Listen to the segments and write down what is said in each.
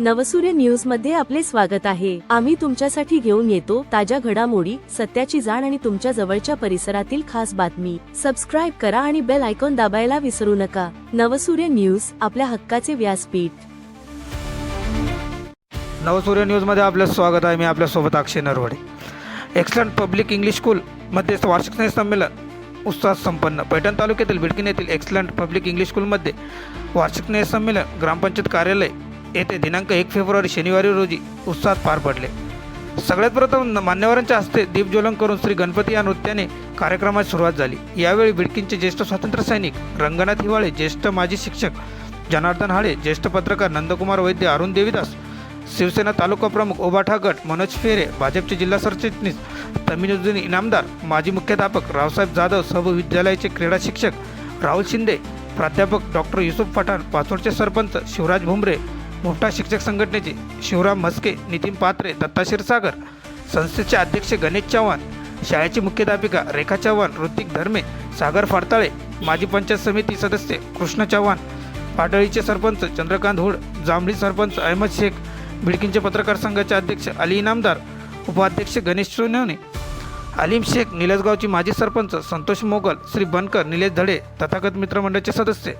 नवसूर्य न्यूजमध्ये आपले स्वागत आहे. आम्ही तुमच्यासाठी घेऊन येतो ताज्या घडामोडी सत्याची जाण आणि तुमच्या जवळच्या परिसरातील खास बातमी. सबस्क्राईब करा आणि बेल आयकॉन दाबायला विसरू नका. नवसूर्य न्यूज आपल्या हक्काचे व्यासपीठ. नवसूर्य न्यूजमध्ये आपलं स्वागत आहे. मी आपल्यासोबत Akshay Narwade. Excellent public English स्कूलमध्ये वार्षिक स्नेह संमेलन उत्साह संपन्न. पैठण तालुक्यातील बिडकीन येथील एक्सलंट पब्लिक इंग्लिश स्कूलमध्ये वार्षिक स्नेह संमेलन ग्रामपंचायत कार्यालय येथे दिनांक एक फेब्रुवारी शनिवारी रोजी उत्साहात पार पडले. सगळ्यात प्रथम मान्यवरांच्या हस्ते दीपज्वलन करून श्री गणपती या नृत्याने कार्यक्रमास सुरुवात झाली. यावेळी बिडकीनचे ज्येष्ठ स्वातंत्र्य सैनिक रंगनाथ हिवाळे ज्येष्ठ माजी शिक्षक जनार्दन हाळे ज्येष्ठ पत्रकार नंदकुमार वैद्य अरुण देवीदास शिवसेना तालुका प्रमुख ओबाठा गट मनोज फेरे भाजपचे जिल्हा सरचिटणीस तमिनुद्दीन इनामदार माजी मुख्याध्यापक रावसाहेब जाधव सर्व विद्यालयाचे क्रीडा शिक्षक राहुल शिंदे प्राध्यापक डॉक्टर युसुफ पठाण पाचोडचे सरपंच शिवराज भुमरे मोठा शिक्षक संघटनेचे शिवराम म्हस्के नितीन पात्रे दत्ता क्षीरसागर संस्थेचे अध्यक्ष गणेश चव्हाण शाळेची मुख्याध्यापिका रेखा चव्हाण ऋतिक धर्मे सागर फाडताळे माजी पंचायत समिती सदस्य कृष्ण चव्हाण पाटळीचे सरपंच चंद्रकांत होड जांभळी सरपंच अहमद शेख भिडकींचे पत्रकार संघाचे अध्यक्ष अली इनामदार उपाध्यक्ष गणेश सोनवणे अलीम शेख निलजगावची माजी सरपंच संतोष मोगल श्री बनकर निलेश धडे तथागत मित्रमंडळाचे सदस्य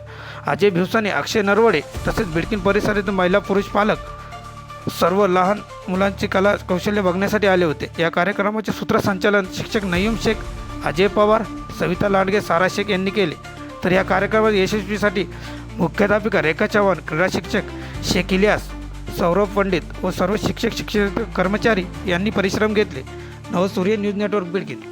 अजय भिवसाने अक्षय नरवडे तसेच बिडकीन परिसरातील महिला पुरुष पालक सर्व लहान मुलांची कला कौशल्य बघण्यासाठी आले होते. या कार्यक्रमाचे सूत्रसंचालन शिक्षक नईम शेख अजय पवार सविता लांडगे सारा शेख यांनी केले. तर या कार्यक्रमात यशस्वीसाठी मुख्याध्यापिका रेखा चव्हाण क्रीडा शिक्षक शेख इलियास सौरभ पंडित व सर्व शिक्षक शिक्षक कर्मचारी यांनी परिश्रम घेतले. नव सूर्य न्यूज नेटवर्क बिडकीन